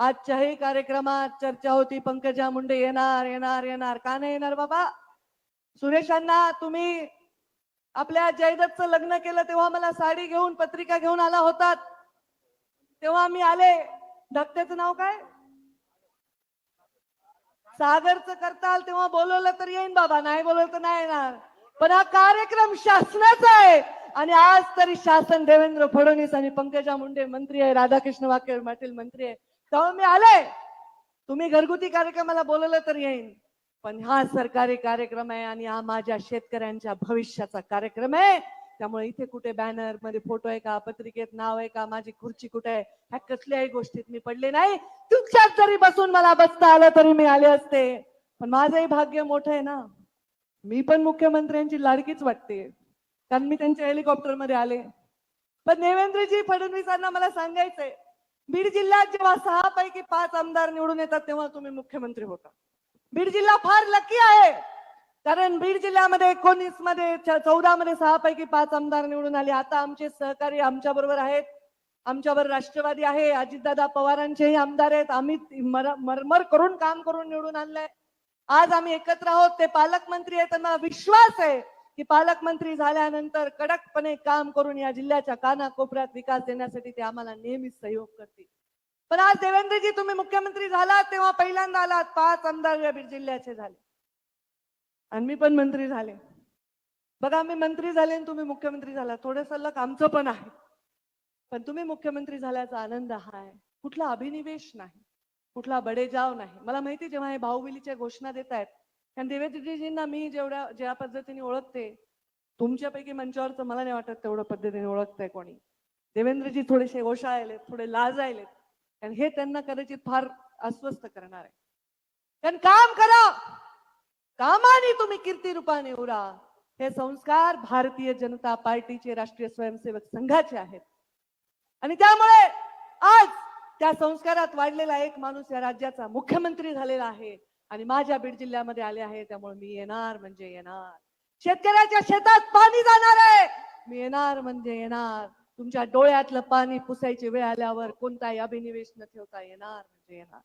आजच्याही कार्यक्रमात चर्चा होती पंकजा मुंडे. येणार येणार येणार. का नाही येणार बाबा? सुरेशांना तुम्ही आपल्या जयदत्तचं लग्न केलं तेव्हा मला साडी घेऊन पत्रिका घेऊन आला होतात. तेव्हा मी आले. धक्त्याचं नाव काय? सागरचं करताल तेव्हा बोलवलं तर येईन बाबा. नाही बोलवलं तर नाही येणार. पण हा कार्यक्रम शासनाचा आहे. आणि आज तरी शासन देवेंद्र फडणवीस आणि पंकजा मुंडे मंत्री आहे. राधाकृष्ण वाकेर पाटील मंत्री आहे. तेव्हा मी आले तुम्ही घरगुती कार्यक्रमाला बोलवलं तर येईन. पण हा सरकारी कार्यक्रम आहे आणि हा माझ्या शेतकऱ्यांच्या भविष्याचा कार्यक्रम आहे. त्यामुळे इथे कुठे बॅनरमध्ये फोटो आहे का पत्रिकेत नाव आहे का माझी खुर्ची कुठे आहे ह्या कसल्याही गोष्टीत मी पडले नाही. तुमच्यात जरी बसून मला बसता आलं तरी मी आले असते. पण माझंही भाग्य मोठं आहे ना. मी पण मुख्यमंत्र्यांची लाडकीच वाटते. कारण मी त्यांच्या हेलिकॉप्टरमध्ये आले. पण देवेंद्रजी फडणवीसांना मला सांगायचंय बीड जिल्ह्यात जेव्हा सहा पैकी पाच आमदार निवडून येतात तेव्हा तुम्ही मुख्यमंत्री होता. बीड जिल्हा फार लकी आहे. कारण बीड जिल्ह्यामध्ये एकोणीसमध्ये चौदा मध्ये सहा पैकी पाच आमदार निवडून आले. आता आमचे सहकारी आमच्या बरोबर आहेत. आमच्यावर राष्ट्रवादी आहे. अजितदादा पवारांचेही आमदार आहेत. आम्ही मरमर करून काम करून निवडून आणलंय. आज आम्ही एकत्र आहोत. ते पालकमंत्री आहेत. त्यांना विश्वास आहे. की पालकमंत्री झाल्यानंतर कडकपणे काम करून या जिल्ह्याच्या कानाकोपऱ्यात विकास देण्यासाठी ते आम्हाला नेहमीच सहयोग करतील. पण आज देवेंद्रजी तुम्ही मुख्यमंत्री झालात तेव्हा पहिल्यांदा आलात. पाच आमदार या बीड जिल्ह्याचे झाले. आणि मी पण मंत्री झाले. बघा मी मंत्री झाले आणि तुम्ही मुख्यमंत्री झाला. थोडं लक आमचं पण आहे. पण तुम्ही मुख्यमंत्री झाल्याचा आनंद हा आहे. कुठला अभिनिवेश नाही. कुठला बडेजाव नाही. मला माहिती जेव्हा हे भाऊबिलीच्या घोषणा देत आहेत कारण देवेंद्रजींना मी जेवढ्या ज्या पद्धतीने ओळखते तुमच्यापैकी मंचावरचं मला नाही वाटत तेवढं पद्धतीने ओळखतंय कोणी. देवेंद्रजी थोडेसे ओशाळलेत थोडे लाजायलेत कारण हे त्यांना कदाचित फार अस्वस्थ करणार आहे. कारण काम करा! कामाने तुम्ही कीर्ती रूपाने उरा. हे संस्कार भारतीय जनता पार्टीचे राष्ट्रीय स्वयंसेवक संघाचे आहेत. आणि त्यामुळे आज त्या संस्कारात वाढलेला एक माणूस या राज्याचा मुख्यमंत्री झालेला आहे. आणि माझ्या बीड जिल्ह्यामध्ये आले आहे त्यामुळे मी येणार म्हणजे येणार. शेतकऱ्याच्या शेतात पाणी जाणार आहे. मी येणार म्हणजे येणार. तुमच्या डोळ्यातलं पाणी पुसायची वेळ आल्यावर कोणताही अभिनिवेश न ठेवता येणार म्हणजे येणार.